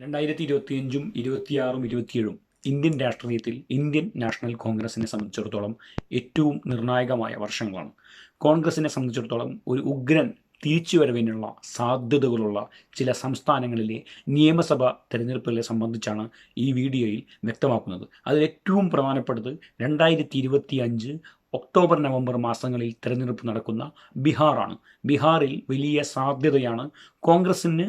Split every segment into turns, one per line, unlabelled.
രണ്ടായിരത്തി ഇരുപത്തിയഞ്ചും ഇരുപത്തിയാറും ഇരുപത്തിയേഴും ഇന്ത്യൻ രാഷ്ട്രീയത്തിൽ ഇന്ത്യൻ നാഷണൽ കോൺഗ്രസിനെ സംബന്ധിച്ചിടത്തോളം ഏറ്റവും നിർണായകമായ വർഷങ്ങളാണ്. കോൺഗ്രസിനെ സംബന്ധിച്ചിടത്തോളം ഒരു ഉഗ്രൻ തിരിച്ചു തിരിച്ചുവരവിനുള്ള സാധ്യതകളുള്ള ചില സംസ്ഥാനങ്ങളിലെ നിയമസഭ തെരഞ്ഞെടുപ്പുകളെ സംബന്ധിച്ചാണ് ഈ വീഡിയോയിൽ വ്യക്തമാക്കുന്നത്. അതിൽ ഏറ്റവും പ്രധാനപ്പെട്ടത് രണ്ടായിരത്തി ഇരുപത്തി അഞ്ച് ഒക്ടോബർ നവംബർ മാസങ്ങളിൽ തെരഞ്ഞെടുപ്പ് നടക്കുന്ന ബീഹാറാണ്. ബീഹാറിൽ വലിയ സാധ്യതയാണ് കോൺഗ്രസിന്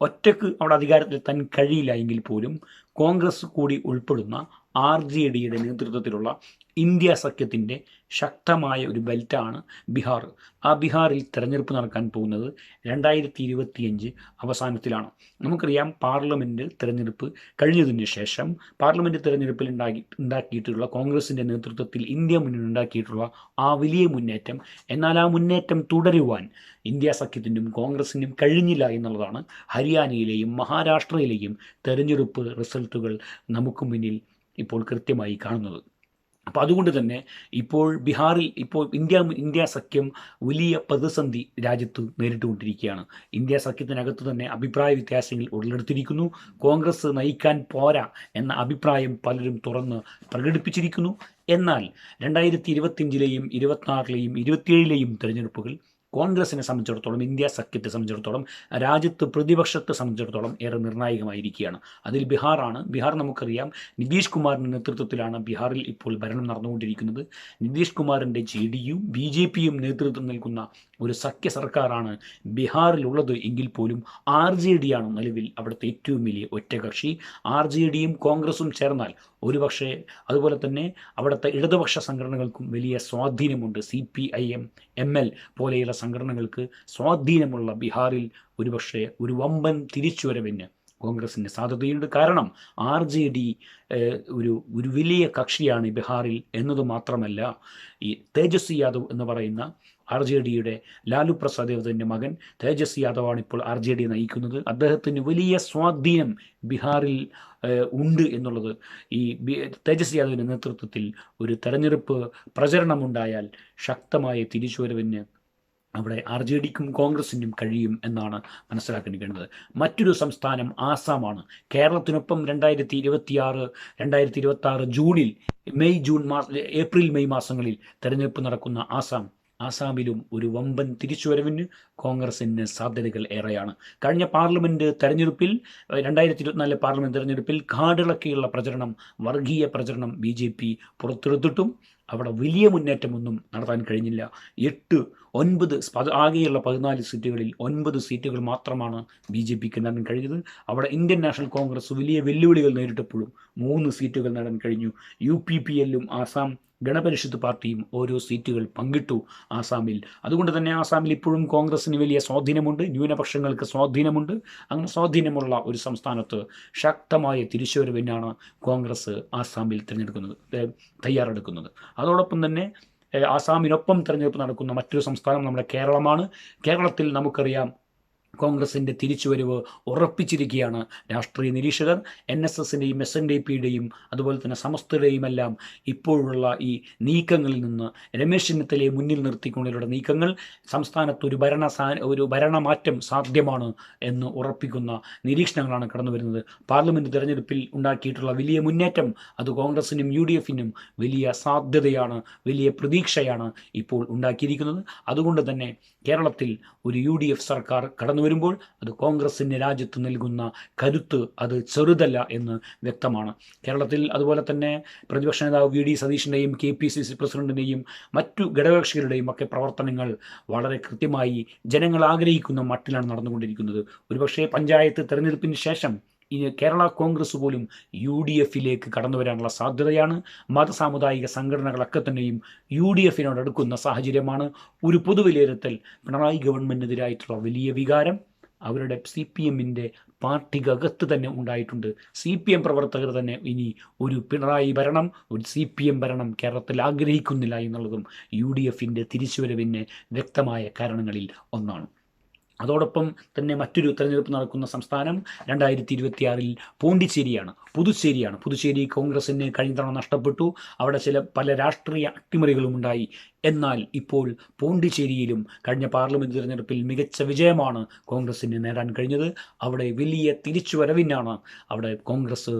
ഒറ്റയ്ക്ക് അവിടെ അധികാരത്തിലെത്താൻ കഴിയില്ല എങ്കിൽ പോലും കോൺഗ്രസ് കൂടി ഉൾപ്പെടുന്ന ആർ ജെ ഡിയുടെ നേതൃത്വത്തിലുള്ള ഇന്ത്യ സഖ്യത്തിന്റെ ശക്തമായ ഒരു ബെൽറ്റാണ് ബീഹാർ. ആ ബീഹാറിൽ തെരഞ്ഞെടുപ്പ് നടക്കാൻ പോകുന്നത് രണ്ടായിരത്തി ഇരുപത്തിയഞ്ച് അവസാനത്തിലാണ്. നമുക്കറിയാം പാർലമെന്റ് തെരഞ്ഞെടുപ്പ് കഴിഞ്ഞതിന് ശേഷം പാർലമെന്റ് തെരഞ്ഞെടുപ്പിൽ ഉണ്ടാക്കി ഉണ്ടാക്കിയിട്ടുള്ള കോൺഗ്രസിന്റെ നേതൃത്വത്തിൽ ഇന്ത്യ മുന്നണി ഉണ്ടാക്കിയിട്ടുള്ള ആ വലിയ മുന്നേറ്റം എന്നാൽ ആ മുന്നേറ്റം തുടരുവാൻ ഇന്ത്യ സഖ്യത്തിനും കോൺഗ്രസിനും കഴിഞ്ഞില്ല എന്നുള്ളതാണ് ഹരിയാനയിലെയും മഹാരാഷ്ട്രയിലെയും തെരഞ്ഞെടുപ്പ് റിസൾട്ടുകൾ നമുക്ക് മുന്നിൽ ഇപ്പോൾ കൃത്യമായി കാണുന്നത്. അപ്പോൾ അതുകൊണ്ട് തന്നെ ഇപ്പോൾ ബീഹാറിൽ ഇപ്പോൾ ഇന്ത്യ ഇന്ത്യ സഖ്യം വലിയ പ്രതിസന്ധി രാജ്യത്ത് നേരിട്ടുകൊണ്ടിരിക്കുകയാണ്. ഇന്ത്യ സഖ്യത്തിനകത്ത് തന്നെ അഭിപ്രായ വ്യത്യാസങ്ങൾ ഉടലെടുത്തിരിക്കുന്നു. കോൺഗ്രസ് നയിക്കാൻ പോരാ എന്ന അഭിപ്രായം പലരും തുറന്ന് പ്രകടിപ്പിച്ചിരിക്കുന്നു. എന്നാൽ രണ്ടായിരത്തി ഇരുപത്തിയഞ്ചിലെയും ഇരുപത്തിനാറിലെയും ഇരുപത്തിയേഴിലെയും തെരഞ്ഞെടുപ്പുകൾ കോൺഗ്രസിനെ സംബന്ധിച്ചിടത്തോളം ഇന്ത്യ സഖ്യത്തെ സംബന്ധിച്ചിടത്തോളം രാജ്യത്ത് പ്രതിപക്ഷത്തെ സംബന്ധിച്ചിടത്തോളം ഏറെ നിർണായകമായിരിക്കുകയാണ്. അതിൽ ബീഹാറാണ്. ബീഹാർ നമുക്കറിയാം നിതീഷ് കുമാറിന്റെ നേതൃത്വത്തിലാണ് ബീഹാറിൽ ഇപ്പോൾ ഭരണം നടന്നുകൊണ്ടിരിക്കുന്നത്. നിതീഷ് കുമാറിന്റെ J D U B J പിയും നേതൃത്വം നൽകുന്ന ഒരു സഖ്യ സർക്കാരാണ് ബീഹാറിലുള്ളത് എങ്കിൽ പോലും ആർ ജെ ഡിയാണ് നിലവിൽ അവിടുത്തെ ഏറ്റവും വലിയ ഒറ്റകക്ഷി. ആർ ജെ ഡിയും കോൺഗ്രസും ചേർന്നാൽ ഒരുപക്ഷെ അതുപോലെ തന്നെ അവിടുത്തെ ഇടതുപക്ഷ സംഘടനകൾക്കും വലിയ സ്വാധീനമുണ്ട്. C P I M M L പോലെയുള്ള സംഘടനകൾക്ക് സ്വാധീനമുള്ള ബീഹാറിൽ ഒരുപക്ഷെ ഒരു വമ്പൻ തിരിച്ചുവരവിന് കോൺഗ്രസിന് സാധ്യതയുണ്ട്. കാരണം ആർ ജെ ഡി ഒരു ഒരു വലിയ കക്ഷിയാണ് ബീഹാറിൽ എന്നതു മാത്രമല്ല ഈ തേജസ്വി യാദവ് എന്ന് പറയുന്ന ആർ ജെ ഡിയുടെ ലാലു പ്രസാദ് യാദവിന്റെ മകൻ തേജസ് യാദവാണ് ഇപ്പോൾ ആർ ജെ ഡി നയിക്കുന്നത്. അദ്ദേഹത്തിന് വലിയ സ്വാധീനം ബീഹാറിൽ ഉണ്ട് എന്നുള്ളത് ഈ തേജസ് യാദവിന്റെ നേതൃത്വത്തിൽ ഒരു തെരഞ്ഞെടുപ്പ് പ്രചരണമുണ്ടായാൽ ശക്തമായ തിരിച്ചുവരവിന് അവിടെ ആർ ജെ ഡിക്കും കോൺഗ്രസിനും കഴിയും എന്നാണ് മനസ്സിലാക്കേണ്ടിക്കുന്നത് മറ്റൊരു സംസ്ഥാനം ആസാമാണ്. കേരളത്തിനൊപ്പം രണ്ടായിരത്തി ഇരുപത്തിയാറ് രണ്ടായിരത്തി ഇരുപത്തി ആറ് ജൂണിൽ മെയ് ജൂൺ മാസ ഏപ്രിൽ മെയ് മാസങ്ങളിൽ തെരഞ്ഞെടുപ്പ് നടക്കുന്ന ആസാം. ആസാമിലും ഒരു വമ്പൻ തിരിച്ചുവരവിന് കോൺഗ്രസിന് സാധ്യതകൾ ഏറെയാണ്. കഴിഞ്ഞ പാർലമെന്റ് തെരഞ്ഞെടുപ്പിൽ രണ്ടായിരത്തി ഇരുപത്തിനാലിലെ പാർലമെന്റ് തെരഞ്ഞെടുപ്പിൽ കാടിളക്കിയുള്ള പ്രചരണം വർഗീയ പ്രചരണം ബി ജെ പി പുറത്തെടുത്തിട്ടും അവിടെ വലിയ മുന്നേറ്റമൊന്നും നടത്താൻ കഴിഞ്ഞില്ല. എട്ട് ഒൻപത് പത് ആകെയുള്ള പതിനാല് സീറ്റുകളിൽ ഒൻപത് സീറ്റുകൾ മാത്രമാണ് ബി ജെ പിക്ക് നേടാൻ കഴിഞ്ഞത്. അവിടെ ഇന്ത്യൻ നാഷണൽ കോൺഗ്രസ് വലിയ വെല്ലുവിളികൾ നേരിട്ടപ്പോഴും മൂന്ന് സീറ്റുകൾ നേടാൻ കഴിഞ്ഞു. യു പി പി എല്ലും ആസാം ഗണപരിഷത്ത് പാർട്ടിയും ഓരോ സീറ്റുകൾ പങ്കിട്ടു ആസാമിൽ. അതുകൊണ്ട് തന്നെ ആസാമിൽ ഇപ്പോഴും കോൺഗ്രസിന് വലിയ സ്വാധീനമുണ്ട്. ന്യൂനപക്ഷങ്ങൾക്ക് സ്വാധീനമുണ്ട്. അങ്ങനെ സ്വാധീനമുള്ള ഒരു സംസ്ഥാനത്ത് ശക്തമായ തിരിച്ചുവരവിനാണ് കോൺഗ്രസ് ആസാമിൽ തിരഞ്ഞെടുക്കുന്നത് തയ്യാറെടുക്കുന്നത്. അതോടൊപ്പം തന്നെ ആസാമിനൊപ്പം തിരഞ്ഞെടുപ്പ് നടക്കുന്ന മറ്റൊരു സംസ്ഥാനം നമ്മുടെ കേരളമാണ്. കേരളത്തിൽ നമുക്കറിയാം കോൺഗ്രസിന്റെ തിരിച്ചുവരവ് ഉറപ്പിച്ചിരിക്കുകയാണ് രാഷ്ട്രീയ നിരീക്ഷകർ. എൻ എസ് എസിന്റെയും എസ് എൻ ഡി പിയുടെയും അതുപോലെ തന്നെ സമസ്തയുടെയും എല്ലാം ഇപ്പോഴുള്ള ഈ നീക്കങ്ങളിൽ നിന്ന് രമേശ് ചെന്നിത്തലയെ മുന്നിൽ നിർത്തിക്കൊണ്ടുള്ള നീക്കങ്ങൾ സംസ്ഥാനത്ത് ഒരു ഭരണ ഒരു ഭരണമാറ്റം സാധ്യമാണ് എന്ന് ഉറപ്പിക്കുന്ന നിരീക്ഷണങ്ങളാണ് കടന്നു വരുന്നത് പാർലമെന്റ് തെരഞ്ഞെടുപ്പിൽ ഉണ്ടാക്കിയിട്ടുള്ള വലിയ മുന്നേറ്റം അത് കോൺഗ്രസിനും യു ഡി എഫിനും വലിയ സാധ്യതയാണ് വലിയ പ്രതീക്ഷയാണ് ഇപ്പോൾ ഉണ്ടാക്കിയിരിക്കുന്നത്. അതുകൊണ്ട് തന്നെ കേരളത്തിൽ ഒരു യു ഡി എഫ് സർക്കാർ കടന്നു വരുമ്പോൾ അത് കോൺഗ്രസിന് രാജ്യത്ത് നൽകുന്ന കരുത്ത് അത് ചെറുതല്ല എന്ന് വ്യക്തമാണ്. കേരളത്തിൽ അതുപോലെ തന്നെ പ്രതിപക്ഷ നേതാവ് വി ഡി സതീഷിന്റെയും കെ പി സി സി പ്രസിഡന്റിന്റെയും മറ്റു ഘടകകക്ഷികളുടെയും ഒക്കെ പ്രവർത്തനങ്ങൾ വളരെ കൃത്യമായി ജനങ്ങൾ ആഗ്രഹിക്കുന്ന മട്ടിലാണ് നടന്നുകൊണ്ടിരിക്കുന്നത്. ഒരുപക്ഷേ പഞ്ചായത്ത് തെരഞ്ഞെടുപ്പിന് ശേഷം ഇനി കേരള കോൺഗ്രസ് പോലും യു ഡി എഫിലേക്ക് കടന്നു വരാനുള്ള സാധ്യതയാണ്. മതസാമുദായിക സംഘടനകളൊക്കെ തന്നെയും യു ഡി എഫിനോട് അടുക്കുന്ന സാഹചര്യമാണ്. ഒരു പൊതുവിലയിരുത്തൽ പിണറായി ഗവൺമെന്റിനെതിരായിട്ടുള്ള വലിയ വികാരം അവരുടെ സി പി എമ്മിന്റെ പാർട്ടിക്കകത്ത് തന്നെ ഉണ്ടായിട്ടുണ്ട്. സി പി എം പ്രവർത്തകർ തന്നെ ഇനി ഒരു പിണറായി ഭരണം ഒരു സി പി എം ഭരണം കേരളത്തിൽ ആഗ്രഹിക്കുന്നില്ല എന്നുള്ളതും യു ഡി എഫിന്റെ തിരിച്ചുവരവിന്റെ വ്യക്തമായ കാരണങ്ങളിൽ ഒന്നാണ്. അതോടൊപ്പം തന്നെ മറ്റൊരു തെരഞ്ഞെടുപ്പ് നടക്കുന്ന സംസ്ഥാനം രണ്ടായിരത്തി ഇരുപത്തിയാറിൽ പോണ്ടിച്ചേരിയാണ് പുതുച്ചേരിയാണ്. പുതുച്ചേരി കോൺഗ്രസിന് കഴിഞ്ഞ തവണ നഷ്ടപ്പെട്ടു. അവിടെ ചില പല രാഷ്ട്രീയ അട്ടിമറികളും ഉണ്ടായി. എന്നാൽ ഇപ്പോൾ പോണ്ടിച്ചേരിയിലും കഴിഞ്ഞ പാർലമെന്റ് തിരഞ്ഞെടുപ്പിൽ മികച്ച വിജയമാണ് കോൺഗ്രസിന് നേടാൻ കഴിഞ്ഞത്. അവിടെ വലിയ തിരിച്ചുവരവിനാണ് അവിടെ കോൺഗ്രസ്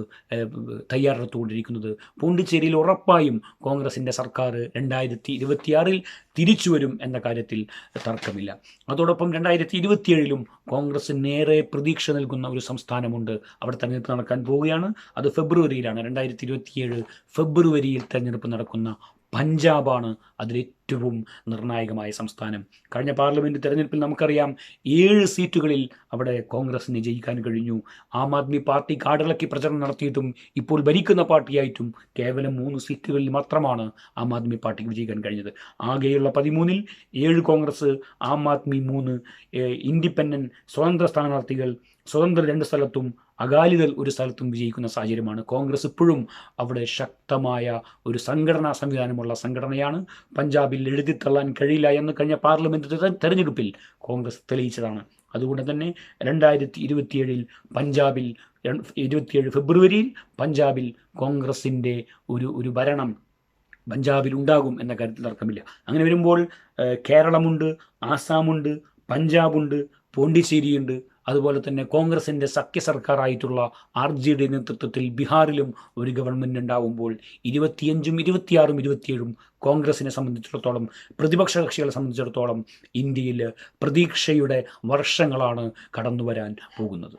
തയ്യാറെടുത്തുകൊണ്ടിരിക്കുന്നത്. പോണ്ടിച്ചേരിയിൽ ഉറപ്പായും കോൺഗ്രസിന്റെ സർക്കാർ രണ്ടായിരത്തി ഇരുപത്തിയാറിൽ തിരിച്ചു വരും എന്ന കാര്യത്തിൽ തർക്കമില്ല. അതോടൊപ്പം രണ്ടായിരത്തി ഇരുപത്തിയേഴിലും കോൺഗ്രസിനേറെ പ്രതീക്ഷ നൽകുന്ന ഒരു സംസ്ഥാനമുണ്ട്. അവിടെ തെരഞ്ഞെടുപ്പ് നടക്കാൻ പോവുകയാണ്. അത് ഫെബ്രുവരിയിലാണ്. രണ്ടായിരത്തി ഇരുപത്തിയേഴ് ഫെബ്രുവരിയിൽ തെരഞ്ഞെടുപ്പ് നടക്കുന്ന പഞ്ചാബാണ് അതിലേറ്റവും നിർണായകമായ സംസ്ഥാനം. കഴിഞ്ഞ പാർലമെന്റ് തെരഞ്ഞെടുപ്പിൽ നമുക്കറിയാം ഏഴ് സീറ്റുകളിൽ അവിടെ കോൺഗ്രസിന് ജയിക്കാൻ കഴിഞ്ഞു. ആം ആദ്മി പാർട്ടി കാടിളക്കി പ്രചരണം നടത്തിയിട്ടും ഇപ്പോൾ ഭരിക്കുന്ന പാർട്ടിയായിട്ടും കേവലം മൂന്ന് സീറ്റുകളിൽ മാത്രമാണ് ആം ആദ്മി പാർട്ടിക്ക് വിജയിക്കാൻ കഴിഞ്ഞത്. ആകെയുള്ള പതിമൂന്നിൽ ഏഴ് കോൺഗ്രസ് ആം ആദ്മി മൂന്ന് ഇൻഡിപെൻഡന്റ് സ്വതന്ത്ര സ്ഥാനാർത്ഥികൾ സ്വതന്ത്ര രണ്ട് സ്ഥലത്തും അകാലിദൾ ഒരു സ്ഥലത്തും വിജയിക്കുന്ന സാഹചര്യമാണ്. കോൺഗ്രസ് ഇപ്പോഴും അവിടെ ശക്തമായ ഒരു സംഘടനാ സംവിധാനമുള്ള സംഘടനയാണ്. പഞ്ചാബിൽ എഴുതിത്തള്ളാൻ കഴിയില്ല എന്ന് കഴിഞ്ഞ പാർലമെന്റ് തെര- തെരഞ്ഞെടുപ്പിൽ കോൺഗ്രസ് തെളിയിച്ചതാണ്. അതുകൊണ്ട് തന്നെ രണ്ടായിരത്തി ഇരുപത്തിയേഴിൽ പഞ്ചാബിൽ ഇരുപത്തിയേഴ് ഫെബ്രുവരിയിൽ പഞ്ചാബിൽ കോൺഗ്രസിന്റെ ഒരു ഒരു ഭരണം പഞ്ചാബിൽ ഉണ്ടാകും എന്ന കാര്യത്തിൽ തർക്കമില്ല. അങ്ങനെ വരുമ്പോൾ കേരളമുണ്ട് ആസാമുണ്ട് പഞ്ചാബുണ്ട് പോണ്ടിച്ചേരിയുണ്ട് അതുപോലെ തന്നെ കോൺഗ്രസിന്റെ സഖ്യ സർക്കാരായിട്ടുള്ള ആർ ജെ ഡി നേതൃത്വത്തിൽ ബീഹാറിലും ഒരു ഗവൺമെന്റ് ഉണ്ടാവുമ്പോൾ ഇരുപത്തിയഞ്ചും ഇരുപത്തിയാറും ഇരുപത്തിയേഴും കോൺഗ്രസിനെ സംബന്ധിച്ചിടത്തോളം പ്രതിപക്ഷ കക്ഷികളെ സംബന്ധിച്ചിടത്തോളം ഇന്ത്യയിൽ പ്രതീക്ഷയുടെ വർഷങ്ങളാണ് കടന്നു വരാൻ പോകുന്നത്.